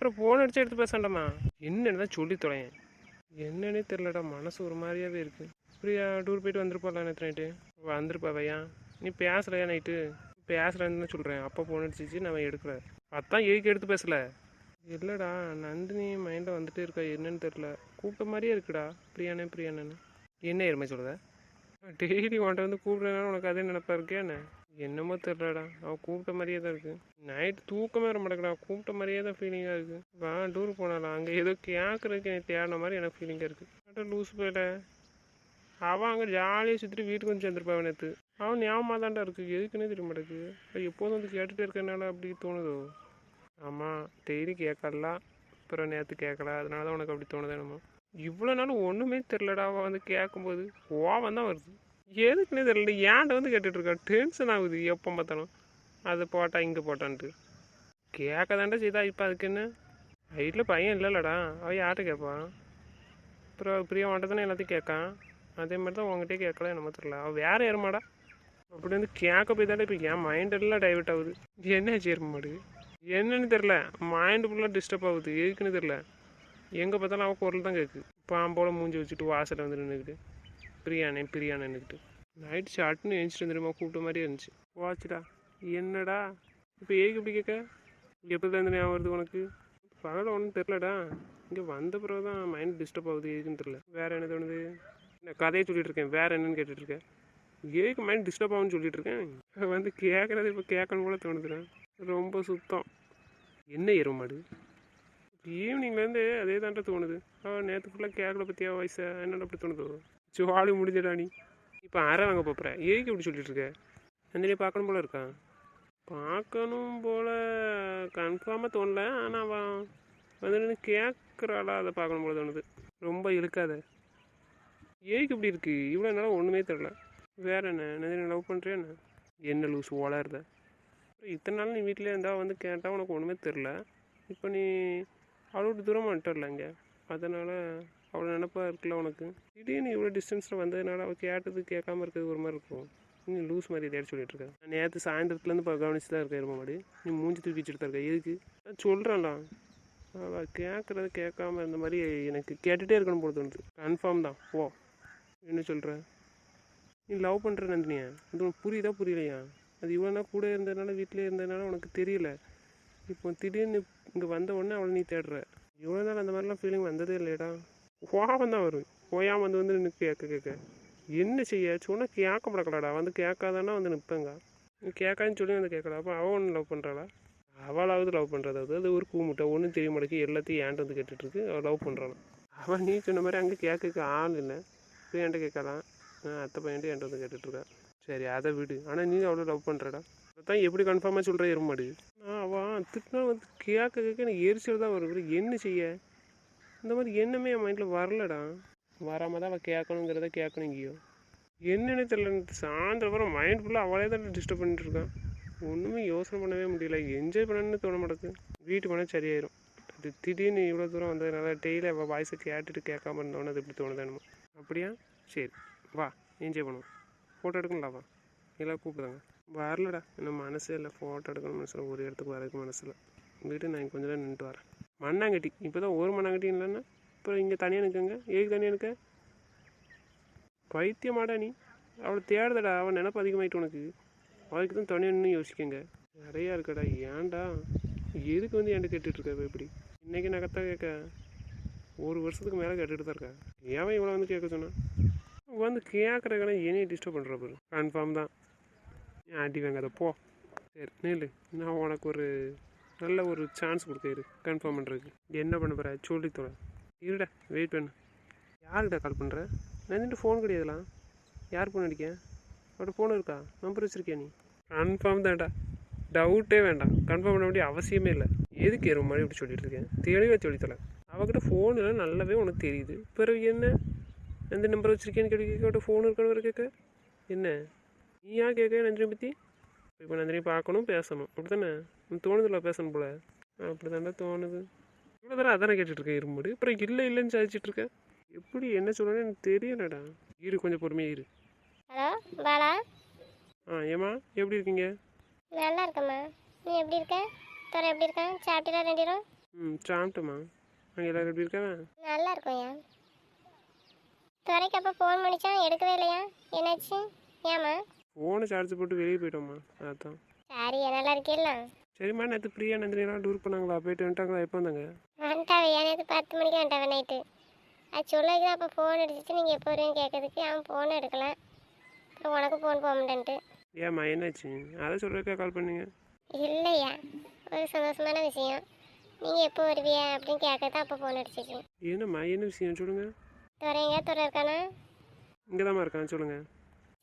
அப்புறம் ஃபோன் அடிச்சு எடுத்து பேசாண்டம்மா என்னன்னு தான் சொல்லி தொலையேன். என்னன்னே தெரிலடா மனசு ஒரு மாதிரியாவே இருக்கு. பிரியா டூர் போயிட்டு வந்துருப்பாளா நேற்று நைட்டு வந்திருப்பாவையா? நீ பேசலையா நைட்டு பேசுகிறேன்னு சொல்கிறேன் அப்போ ஃபோன் அடிச்சிச்சு நான் எடுக்கல. அதான் ஏக்கு எடுத்து பேசல? இல்லைடா நந்தினி மைண்டில் வந்துட்டே இருக்கா என்னன்னு தெரில கூப்பிட்ட மாதிரியே இருக்குடா பிரியானே பிரியானேன்னு. என்ன எருமை சொல்லுத? டெய்லி உன்ட்ட வந்து கூப்பிடுறதுனால உனக்கு அதே நினப்பா இருக்கேன்னு என்னமோ தெரிலடா அவள் கூப்பிட்ட மாதிரியே தான் இருக்குது நைட் தூக்கமே வர மாட்டேங்கடா கூப்பிட்ட மாதிரியே தான் ஃபீலிங்காக இருக்குது வா டூர் போனாலாம் அங்கே ஏதோ கேட்குறதுக்கு எனக்கு தேடின மாதிரி எனக்கு ஃபீலிங்காக இருக்குது அட்டம் லூஸ் போயிட அவன் அங்கே ஜாலியாக சுற்றிட்டு வீட்டுக்கு வந்து சேர்ந்துருப்பான் நேற்று அவன் ஞாபகமாக தான்டா இருக்குது எதுக்குன்னே தெரிய மாட்டேங்குது. எப்போதும் வந்து கேட்டுகிட்டே இருக்கனால அப்படி தோணுதோ? ஆமாம் டெய்லி கேட்கலாம் அப்புறம் நேற்று கேட்கல அதனால தான் உனக்கு அப்படி தோணுது என்னமோ. இவ்வளோ நாள் ஒன்றுமே தெரிலடா அவள் வந்து கேட்கும்போது கோவம் தான் வருது. எதுக்குன்னு தெரியல. ஏன்ட வந்து கேட்டுட்ருக்கா? டென்ஷன் ஆகுது. எப்போ பார்த்தாலும். அது போட்டா இங்கே போட்டான்ட்டு. கேட்க தாண்டா செய்தா. இப்போ அதுக்குன்னு வீட்டில் பையன் இல்லைல்லடா. அவள் யார்கிட்ட கேட்பான் அப்புறம் பிரியா வந்துட்டு தானே எல்லாத்தையும் கேட்கான் அதே மாதிரி தான் உங்ககிட்டே கேட்கல என்னமோ தெரியல. அவள் வேறு ஏறமாடா அப்படி வந்து கேட்க போய் தாண்டா இப்போ என் மைண்ட் எல்லாம் டைவர்ட் ஆகுது. என்ன சேரும் என்னன்னு தெரில மைண்டு ஃபுல்லாக டிஸ்டர்ப் ஆகுது. எதுக்குன்னு தெரில எங்கே பார்த்தாலும் அவள் குரல் தான் கேட்கு பாம்போல மூஞ்சி வச்சுட்டு வாசலில் வந்து நின்றுக்கிட்டு பிரியாணே பிரியாணேன்னுக்கிட்டு நைட் ஷார்ட்னு எழுந்துட்டு தெரியுமா கூப்பிட்ட மாதிரி இருந்துச்சு. வாட்சுடா என்னடா? இப்போ ஏக்கு இப்படி கேட்க? எப்போ தான் ஞாபகம் வருது உனக்கு? பகல ஒன்றும் தெரிலடா இங்கே வந்த பிறகு தான் மைண்ட் டிஸ்டர்ப் ஆகுது ஏதுன்னு தெரில வேறு என்ன தோணுது? நான் கதையை சொல்லிட்டு இருக்கேன். வேறு என்னன்னு கேட்டுட்ருக்கேன் ஏக்கு மைண்ட் டிஸ்டர்ப் ஆகும்னு சொல்லிட்டு இருக்கேன். வந்து கேட்குறது இப்போ கேட்கணும் போல தோணுதுடா. ரொம்ப சுத்தம். என்ன ஏறும் மாடு? ஈவினிங்லேருந்து அதே தான்டா தோணுது. அவள் நேற்று ஃபுல்லாக கேட்கல பற்றியா வயசை என்னடா அப்படி தோணுதோ? ஜாலி முடிஞ்சடா நீ. இப்போ அரை வாங்க போப்புற. ஏக்கு இப்படி சொல்லிட்டு இருக்க? நந்தினியை பார்க்கணும் போல இருக்கா? பார்க்கணும் போல. கன்ஃபார்மாக தோணல. ஆனால் அவன் வந்து கேட்குறாளா அதை பார்க்கணும் போல தோணுது. ரொம்ப இழுக்காத. ஏக்கு இப்படி இருக்கு? இவ்வளோ நேரம் ஒன்றுமே தெரில வேற என்ன? நந்தினி லவ் பண்ணுறியா என்ன? என்ன லூஸ் ஓலாருத. இத்தனை நாள் நீ வீட்டிலே இருந்தால் வந்து கேட்டால் உனக்கு ஒன்றுமே தெரில இப்போ நீ அவ்வளோ தூரமாக வந்துட்டல இங்கே. அதனால் அவ்வளோ நினப்பாக இருக்குல்ல உனக்கு? திடீர்னு இவ்வளோ டிஸ்டன்ஸில் வந்ததுனால அவள் கேட்டது கேட்காம இருக்கிறது ஒரு மாதிரி இருக்கும். நீ லூஸ் மாதிரி எதையாச்சும் சொல்லிட்டு இருக்க. நான் நேற்று சாயந்தரத்துலேருந்து இப்போ கவனிச்சு தான் இருக்கேன் எருமை மாதிரி நீ மூஞ்சி தூக்கி வச்சுட்டு தான் இருக்க. எதுக்கு? நான் சொல்கிறேன்டா அவள் கேட்குறது கேட்காம இந்த மாதிரி எனக்கு கேட்டுகிட்டே இருக்கணும் போல தோணுது. கன்ஃபார்ம் தான். ஓ என்ன சொல்கிற நீ லவ் பண்ணுற நந்தினியா? அது உனக்கு புரியுதா புரியலையா? அது இவ்வளோ நாள் கூட இருந்ததுனால வீட்டிலே இருந்ததுனால உனக்கு தெரியல. இப்போ திடீர்னு இங்கே வந்த உடனே அவளை நீ தேடுற. இவ்வளோ நாள் அந்த மாதிரிலாம் ஃபீலிங் வந்ததே இல்லையடா. கோபம் தான் வரும். ஓயாம வந்து வந்து நின்று கேட்க கேட்க என்ன செய்ய? சொன்னால் கேட்க மாட்டக்கலாடா வந்து கேட்காதானா வந்து நிற்பேங்க நீ சொல்லி வந்து கேட்கல. அப்போ அவள் ஒன்று லவ் பண்ணுறாளா அவளாவது லவ் பண்ணுறது அது ஒரு கூமுட்டை ஒன்றும் தெரிய மாட்டேங்குது. எல்லாத்தையும் ஏன்ட்டு வந்து கேட்டுட்ருக்கு. அவள் லவ் பண்ணுறாள் அவள் நீ சொன்ன மாதிரி அங்கே கேட்க ஆள் இல்லை. இப்போ என்கிட்ட கேட்கலாம் அத்தை பையன்ட்டு என்கிட்ட வந்து கேட்டுட்ருக்கா. சரி அதை விடு. ஆனால் நீ அவ்வளோ லவ் பண்ணுறடா அதான் எப்படி கன்ஃபார்மாக சொல்கிற இருமாடு நான் அவன் திட்டினா வந்து கேட்க கேட்க எனக்கு எரிச்சல் தான் வரும் என்ன செய்ய? இந்த மாதிரி எண்ணமே என் மைண்டில் வரலடா. வராமல் தான் அவள் கேட்கணுங்கிறத கேட்கணும் இங்கேயோ என்னன்னு தெரியல. சாயந்தரம் வர மைண்ட் ஃபுல்லாக அவளே தான் டிஸ்டர்ப் பண்ணிட்டு இருக்கான் ஒன்றுமே யோசனை பண்ணவே முடியல. என்ஜாய் பண்ணணும்னு தோண மாட்டேங்குது. வீட்டு போனால் சரியாயிரும். அது திடீர்னு இவ்வளோ தூரம் வந்ததுனால டெய்லி அவள் வாய்ஸை கேட்டுட்டு கேட்காம இருந்தோன்னு அது இப்படி தோணுது என்னமோ. அப்படியா? சரி. வா என்ஜாய் பண்ணுவோம். ஃபோட்டோ எடுக்கணும்ல வா எல்லாம் கூப்பிடுதாங்க வரலடா. இன்னும் மனசே இல்லை. ஃபோட்டோ எடுக்கணும் மனசில் ஒரு இடத்துக்கு வரதுக்கு மனசில் வீட்டு நான் கொஞ்ச நேரம் நின்றுட்டு வரேன். மண்ணாங்கட்டி. இப்போ தான் ஒரு மண்ணாங்கட்டி இல்லைன்னா அப்புறம் இங்கே தனியாக நிற்குங்க ஏக்கு தனியாக நிற்க பைத்தியமாடா நீ. அவளை தேடுதடா. அவன் நினப்பு அதிகமாயிட்டு உனக்கு. அவளுக்கு தான் தனியாக நின்று யோசிக்கங்க. நிறையா இருக்கடா. ஏன்டா? எதுக்கு வந்து என்கிட்ட கேட்டுட்டு இருக்க இப்படி? இன்றைக்கி நகத்தா கேட்க ஒரு வருஷத்துக்கு மேலே கேட்டுட்டு தான் இருக்கா? ஏன் இவ்வளோ வந்து கேட்க சொன்னான் வந்து கேட்குறக்கெல்லாம் என்னையை டிஸ்டர்ப் பண்ணுற பாரு. கன்ஃபார்ம் தான். ஏன் அடி வாங்காத போ. சரி நில்லு. நான் உனக்கு ஒரு நல்ல ஒரு சான்ஸ் கொடுக்குறது கன்ஃபார்ம் பண்ணுறதுக்கு என்ன பண்ண போகிற சொல்லி தொலை. இருடா வெயிட் பண்ணு. யாருக்கிட்ட கால் பண்ணுற நந்திட்டு ஃபோன் கிடையாதுலாம் யார் ஃபோன் அடிக்க? அவட்ட ஃபோன் இருக்கா? நம்பர் வச்சுருக்கியா நீ? கன்ஃபார்ம் தான்டா. டவுட்டே வேண்டாம். கன்ஃபார்ம் பண்ண வேண்டிய அவசியமே இல்லை. எதுக்கு எறும் மாதிரி இப்படி சொல்லிட்டு இருக்கேன்? தெளிவாக சொல்லித்தல அவகிட்ட ஃபோன் எல்லாம் நல்லாவே உனக்கு தெரியுது. பிறகு என்ன? எந்த நம்பர் வச்சுருக்கேன்னு கேட்டு கேட்க ஃபோன் இருக்கான்னு வர கேட்க? என்ன? நீ ஏன் கேட்க? நந்தினி பற்றி இப்போ நந்தினி பார்க்கணும் பேசணும். அப்படி தானே தோணுதில்ல பேசணும் போல. அப்படி தாண்டா தோணுது. இவ்வளோ தடவை அதானே கேட்டுட்ருக்கேன் இருமுடி அப்புறம் இல்லை இல்லைன்னு சாதிச்சிட்டு இருக்கேன் எப்படி என்ன சொல்லணும்னு எனக்கு தெரியலடா. இரு கொஞ்சம் பொறுமையாக இரு. ஹலோ பாலா? ஆ ஏம்மா எப்படி இருக்கீங்க? நல்லா இருக்கம்மா. நீ எப்படி இருக்க? தோற எப்படி இருக்க? சாப்பிட்டீங்களா ரெண்டு பேரும்? ம் சாப்பிட்டோம்மா. அங்கே எல்லோரும் எப்படி இருக்காங்க? நல்லா இருக்கும்யா. துறைக்கு அப்போ ஃபோன் பண்ணிச்சான் எடுக்கவே இல்லையா? என்னாச்சு? ஏம்மா? ஃபோனை சார்ஜ் போட்டு வெளியே போயிட்டோம்மா. அதான். சரி நல்லா இருக்கீல்ல. சரிம்மா நேற்று பிரியா நந்தினிலாம் டூர் பண்ணாங்களா போயிட்டு வந்துட்டாங்களா? எப்போ வந்தாங்க? வந்துட்டாவையா நேற்று பத்து மணிக்கு வந்துட்டாவ நைட்டு அது சொல்லிக்கிறேன் அப்போ ஃபோன் அடிச்சிட்டு நீங்கள் எப்போ வருவீங்க கேட்கறதுக்கு அவன் ஃபோன் எடுக்கல. அப்புறம் உனக்கு ஃபோன் போக மாட்டேன்ட்டு. ஏம்மா என்னாச்சு? அதை சொல்கிறதுக்கா கால் பண்ணீங்க? இல்லையா? ஒரு சந்தோஷமான விஷயம். நீங்கள் எப்போ வருவியா அப்படின்னு கேட்க தான் அப்போ ஃபோன் அடிச்சிச்சு. என்னம்மா என்ன விஷயம்? சொல்லுங்கள் துறைங்க துறை இருக்கானா? இங்கே தாம்மா இருக்கான் சொல்லுங்கள்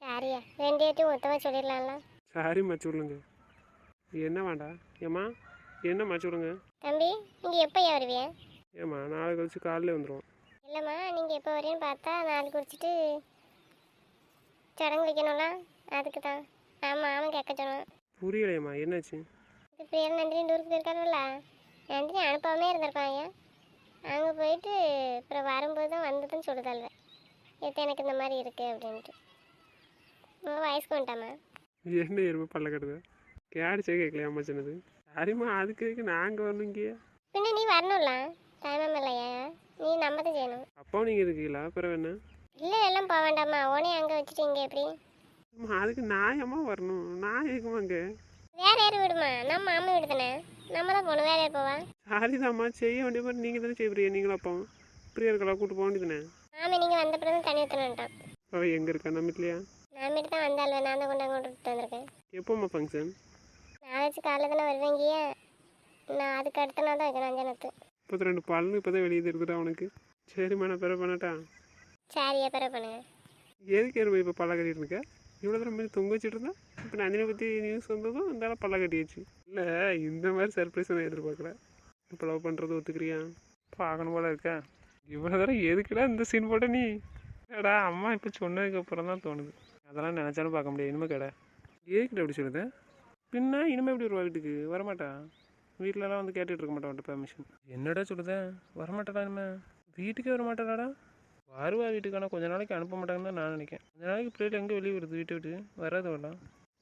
சரியா ரெண்டு ஏட்டும் மொத்தமாக சொல்லிடலாம்ல. சாரிம்மா சொல்லுங்க. என்ன வேண்டா? ஏம்மா? என்னம்மா? சொல்லுங்க. தம்பி நீங்கள் எப்போ வருவியா ஏம்மா நாளை கழிச்சு காலையில் வந்துடுவோம் இல்லைம்மா நீங்கள் எப்போ வரீன்னு பார்த்தா நாலு குடிச்சிட்டு சடங்கு வைக்கணும்ல அதுக்கு தான் ஆமாம் ஆமாம் கேட்க சொன்னான். புரியலையம்மா என்னாச்சு? இது பேர் நந்தினி டூருக்கு போயிருக்காருல்ல நந்தினி அனுப்பாமே இருந்திருக்கான் ஐயா அங்கே போயிட்டு அப்புறம் வரும்போது தான் வந்ததுன்னு சொல்லுதாள்வ இது எனக்கு இந்த மாதிரி இருக்குது அப்படின்ட்டு. வயசுக்கு வந்துட்டாமா என்ன எருமை பல்ல கட்டுது? கேடிச்சே கேட்கலையாம்மா சொன்னது? சரிம்மா அதுக்கு எதுக்கு நாங்கள் வரணும் இங்கே பின்ன நீ வரணும்ல? டைமும் இல்லையா நீ நம்ம தான் செய்யணும். அப்பாவும் நீங்கள் இருக்கீங்களா? பிறகு என்ன? இல்லை எல்லாம் போக வேண்டாம்மா. உடனே அங்கே வச்சுட்டு இங்கே எப்படி? அம்மா அதுக்கு நான் ஏம்மா வரணும்? நான் இருக்குமா அங்கே? வேற யார் விடுமா நம்ம மாமா வீடு தானே. நம்ம தான் போகணும். வேற யார் போவா? சாரிதாம்மா. செய்ய வேண்டிய மாதிரி நீங்கள் தானே பிரியா நீங்களும் அப்பாவும். பிரியா இருக்கலாம் கூட்டு போக வேண்டியதுனே மாமி நீங்கள் வந்த பிறகு தண்ணி ஊற்றணுன்ட்டான் அவள் எங்கே இருக்கா? நம்ம வீட்லையா? நான் வீட்டு தான் வந்தாள். நான் தான் கொண்டு கொண்டு விட்டு வந்திருக்கேன். எப்போம்மா ஃபங்க்ஷன் நாளைக்கு காலையில் தானே வருவேங்கிய நான் அதுக்கு அடுத்த நாள் தான் வைக்கணும் அஞ்சனத்து இப்போ ரெண்டு பல்லு இப்போ தான் வெளியே இருக்குடா அவனுக்கு சரிம்மா நான் பிறகு பண்ணட்டா? சரியா பிறகு பண்ணுங்க. எதுக்கு எருமை இப்போ பல்ல கட்டிட்டு இருக்க? இவ்வளோ தூரம் மாதிரி தொங்க வச்சுட்டு இருந்தா? இப்போ நந்தினை பற்றி நியூஸ் வந்ததும் இருந்தாலும் பல்ல கட்டியாச்சு. இல்லை இந்த மாதிரி சர்ப்ரைஸ் நான் எதிர்பார்க்கல. இப்போ லவ் பண்ணுறது ஒத்துக்கிறியா? பார்க்கணும் போல இருக்கா. இவ்வளோ தூரம் எதுக்குடா இந்த சீன் போட்ட நீ? ஏடா அம்மா இப்போ சொன்னதுக்கு அப்புறம் தான் தோணுது. அதெல்லாம் நினச்சாலும் பார்க்க முடியாது. இனிமே கடை. எதுக்கிட்ட அப்படி சொல்லுது? பின்ன இனிமேல் எப்படி வருவா வீட்டுக்கு? வரமாட்டா? வீட்டிலலாம் வந்து கேட்டுட்டு இருக்க மாட்டான் பெர்மிஷன் என்னடா சொல்லுதேன் வரமாட்டாடா இனிமே. வீட்டுக்கே வரமாட்டாடாடா? வருவா வீட்டுக்கு ஆனால் கொஞ்ச நாளைக்கு அனுப்ப மாட்டாங்கன்னு தான் நான் நினைக்கிறேன். கொஞ்ச நாளைக்கு பிள்ளைகள் எங்கே வெளியே வருது? வீட்டை விட்டு. வராது வரலாம்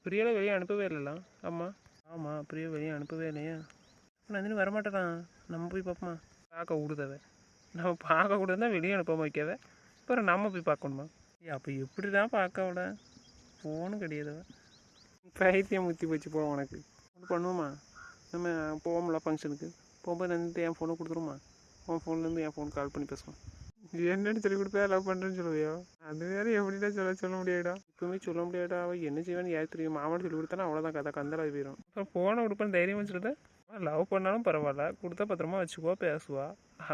பிரியாவில் வெளியே அனுப்பவே இல்லைலாம் ஆமாம் ஆமாம் பிரியா வெளியே அனுப்பவே இல்லையா? நந்தினி வரமாட்டேறான் நம்ம போய் பார்ப்போமா பார்க்க விடுதவ நம்ம பார்க்க தான் வெளியே அனுப்பாமல் வைக்காத. அப்புறம் நம்ம போய் பார்க்கணுமா? ஏ அப்போ எப்படி தான் பார்க்க விட ஃபோனும் கிடையாதவ பைத்தியம் முத்தி போச்சு போ உனக்கு. ஒன்று பண்ணுவோமா? நம்ம போவோம்ல ஃபங்க்ஷனுக்கு போகும்போது நந்திட்டு என் ஃபோனை கொடுத்துருமா உன் ஃபோன்லேருந்து என் ஃபோன் கால் பண்ணி பேசுவோம். என்னன்னு சொல்லி கொடுப்பா லவ் பண்ணுறேன்னு சொல்லுவியோ? அது வேற எப்படிடா சொல்ல சொல்ல முடியாடா இப்பவுமே சொல்ல முடியாடா அவள் என்ன செய்வான்னு யார் தெரியும்? மாமன் சொல்லி கொடுத்தானா அவ்வளோதான் கதை. கந்தலாக போயிடும் அப்புறம் ஃபோனை கொடுப்பேன் தைரியமாக சொல்லிட்டு லவ் பண்ணாலும் பரவாயில்ல. கொடுத்தா பத்திரமா வச்சுக்குவா பேசுவா.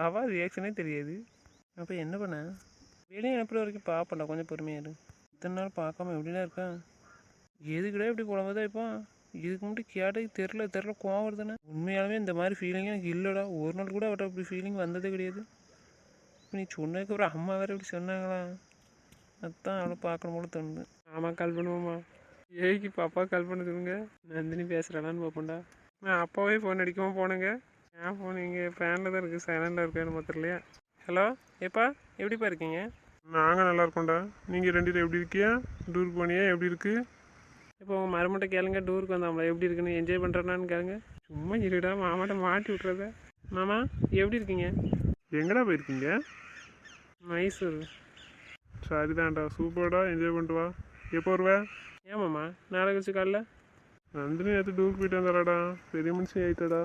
அவள் ரியாக்ஷனே தெரியாது. அப்போ என்ன பண்ண? வெளியே அனுப்புற வரைக்கும் பார்ப்பேன்டா கொஞ்சம் பொறுமையாக இரு. இத்தனை நாள் பார்க்காம எப்படிலாம் இருக்கேன் எதுக்குடா இப்படி குழம்புதான் இப்போ? இதுக்கு முன்னாடி கேட்டதுக்கு தெரில தெரில கோவம் வருதுன்னு. உண்மையாலுமே இந்த மாதிரி ஃபீலிங் எனக்கு இல்லைடா. ஒரு நாள் கூட அவட்ட இப்படி ஃபீலிங் வந்ததே கிடையாது. இப்போ நீ சொன்னதுக்கு அப்புறம் அம்மா வேறு இப்படி சொன்னாங்களா? அதான் அவளை பார்க்கணும் போல தோணுது. ஆமாம் கால் பண்ணுவோம்மா. ஏய்க்கு பாப்பா கால் பண்ண சொல்லுங்க நந்தினி பேசுகிறாளான்னு பார்ப்போம்டா. நான் அப்பாவே ஃபோன் அடிக்காமல் போனேங்க. ஏன் ஃபோன் இங்கே ஃபேனில் தான் இருக்குது சைலண்டாக இருக்கேன்னு மாத்திரலையா ஹலோ ஏப்பா எப்படிப்பா இருக்கீங்க? நாங்கள் நல்லா இருக்கோம்டா. நீங்கள் ரெண்டு பேரும் எப்படி இருக்கியா? டூருக்கு போனியா? எப்படி இருக்கு? இப்போ உங்கள் மருமட்டை கேளுங்க டூருக்கு வந்தாம்ல எப்படி இருக்குன்னு? என்ஜாய் பண்ணுறேன்னான்னு கேளுங்க. சும்மா இருடா மாமாட்ட மாட்டி விட்றத மாமா எப்படி இருக்கீங்க? எங்கடா போயிருக்கீங்க? மைசூர். சரிதான்டா சூப்பர்டா என்ஜாய் பண்ணிட்டு வா. எப்போ வருவ? ஏமாம்மா நாளை கழிச்சு காலைல? நந்தினி நேற்று டூருக்கு போயிட்டு வந்தாடாடா பெரிய மனுஷன் ஆயிட்டாடா.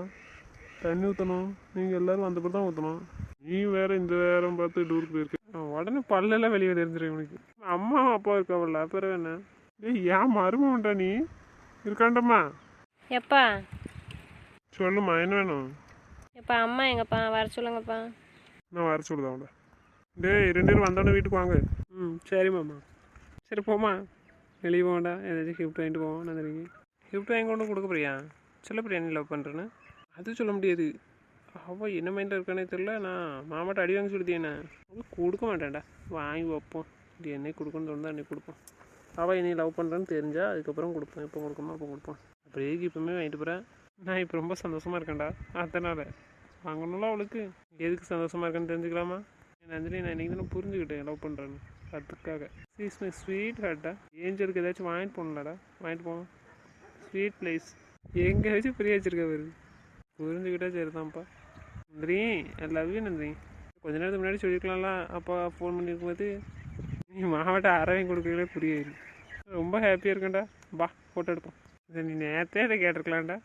தண்ணி ஊற்றணும் நீங்கள் எல்லாரும் வந்த தான் ஊற்றணும் நீ வேற இந்த நேரம் பார்த்து டூருக்கு போயிருக்க. உடனே பல்லெல்லாம் வெளியே தெரிஞ்சிடும் உனக்கு அம்மா அப்பா இருக்காவல்ல அப்புறம் என்ன? டேய் ஏன் மருமண்டா நீ? இருக்காண்டம்மா. எப்பா? சொல்லுமா என்ன வேணும்? எப்பா அம்மா எங்கப்பா? வர சொல்லுங்கப்பா. நான் வர சொல்லுதா அவளை. டேய் ரெண்டு பேரும் வந்தோடனே வீட்டுக்கு வாங்க. ம் சரி மாமா. சரி போமா வெளியே போகண்டா. ஏதாச்சும் கிஃப்ட் வாங்கிட்டு போவோம் நான் தெரியுங்க கிஃப்ட் வாங்கி கொண்டு கொடுக்க போறியா? சொல்ல போறியா நீ லவ் பண்ணுறேன்னு அது சொல்ல முடியாது. அவள் என்ன மைண்டில் இருக்கானே தெரில நான் மாமாட்ட அடி வாங்கி சொல்லுது என்ன. கொடுக்க மாட்டேன்டா. வாங்கி வைப்போம். இது என்னை கொடுக்கணும்னு தோணுதா அன்னைக்கு கொடுப்போம். அவள் என்னை லவ் பண்ணுறேன்னு தெரிஞ்சால் அதுக்கப்புறம் கொடுப்பேன். இப்போ கொடுக்குமா அப்போ கொடுப்போம் அப்புறம் எதுக்கு இப்போவுமே வாங்கிட்டு போகிறேன் நான் இப்போ ரொம்ப சந்தோஷமாக இருக்கேன்டா. அதனால் வாங்கணும்ல அவளுக்கு. எதுக்கு சந்தோஷமாக இருக்கேன்னு தெரிஞ்சுக்கலாமா? என் நந்தினி நான் இன்றைக்கி தானே புரிஞ்சுக்கிட்டேன் லவ் பண்ணுறேன்னு அதுக்காக. சீஸ் மை ஸ்வீட் ஹார்ட்டா ஏஞ்சலுக்கு ஏதாச்சும் வாங்கிட்டு போகணும்லடா. வாங்கிட்டு போவோம். ஸ்வீட் பிளேஸ் எங்கே வச்சு பிரியா வருது புரிஞ்சுக்கிட்டா சரிதான்ப்பா. நன்றி ஐ லவ் யூ நன்றி கொஞ்ச நேரத்துக்கு முன்னாடி சொல்லியிருக்கலாம்ல. அப்பா ஃபோன் பண்ணியிருக்கும்போது நீ மாவட்ட அறவையும் கொடுக்கறதே புரியாது ரொம்ப ஹாப்பியாக இருக்கேன்டா. பா ஃபோட்டோ எடுப்போம். இதை நீ நேரத்தே அதை கேட்டிருக்கலாம்டா.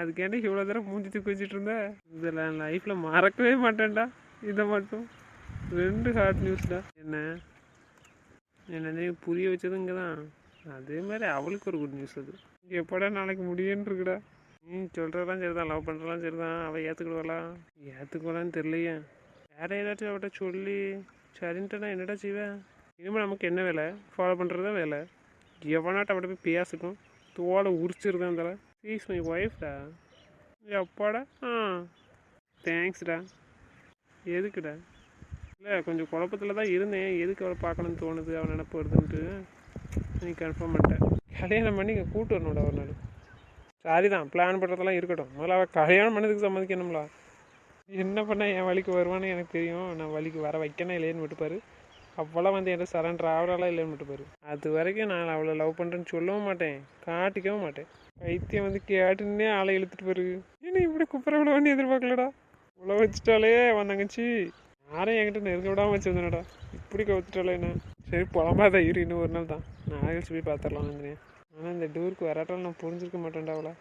அதுக்கேண்டி இவ்வளோ தூரம் மூஞ்சி தூக்கி வச்சுட்டு இருந்த? இதில் லைஃப்பில் மறக்கவே மாட்டேன்டா. இதை மட்டும். ரெண்டு ஹார்ட் நியூஸ்டா என்ன? என்ன புரிய வச்சது இங்கே தான் அதே மாதிரி அவளுக்கு ஒரு குட் நியூஸ் அது. எப்படா நாளைக்கு முடியுன்னு இருக்குடா. நீ சொல்கிறதெல்லாம் சரி தான் லவ் பண்ணுறலாம் சரி தான் அவள் ஏற்றுக்கிடுவாளாம் ஏற்றுக்குவாளான்னு தெரியலையே. வேற ஏதாச்சும் அவட்ட சொல்லி சரின்ட்டு நான் என்னடா செய்வேன் இனிமேல் நமக்கு என்ன வேலை? ஃபாலோ பண்ணுறதா வேலை. எவனாட்ட அவட்ட போய் பேசுக்கும்? தோலை உரிச்சிருதான் தலை ப்ளீஸ் மை ஒய்ஃப்டா எப்பாடா ஆ. தேங்க்ஸ்டா எதுக்குடா? இல்லை கொஞ்சம் குழப்பத்தில் தான் இருந்தேன். எதுக்கு அவளை பார்க்கணும்னு தோணுது அவன் நினப்பு வருதுன்ட்டு. நீ கன்ஃபார்ம் பண்ணிட்டேன் கல்யாணம் பண்ணி இங்கே கூட்டு வரணும்டா ஒரு நாள். சாரி தான் பிளான் பண்ணுறதெல்லாம் இருக்கட்டும். முதல்ல அவள் கல்யாணம் பண்ணதுக்கு சம்மதிக்கணும்ல. என்ன பண்ண என் வழிக்கு வருவான்னு எனக்கு தெரியும். நான் வழிக்கு வர வைக்கணும் இல்லையேன்னு விட்டுப்பாரு. அவ்வளோ வந்து என்கிட்ட சரண்டர் ஆகிறாலாம் இல்லைன்னு மட்டும் பாரு. அது வரைக்கும் நான் அவளை லவ் பண்ணுறேன்னு சொல்லவும் மாட்டேன். காட்டிக்கவும் மாட்டேன். வைத்தியம் வந்து கேட்டுன்னே ஆளை இழுத்துட்டு போயிரு ஏன்னா இப்படி குப்புற விழவான்னு எதிர்பார்க்கலடா? உழவு வச்சுட்டாலே வந்தாங்கச்சி யாரும் என்கிட்ட நெருங்க விடாமல் வச்சிருந்தேனடா. இப்படி கவுத்துட்டாலே என்ன? சரி புலம்பாத இரு இன்னும் ஒரு நாள் தான். நான் கழிச்சு போய் பார்த்துடலாம் நந்தினியா. ஆனால் இந்த டூருக்கு வராட்டாலும் நான் புரிஞ்சிருக்க மாட்டேன்டா அவளை.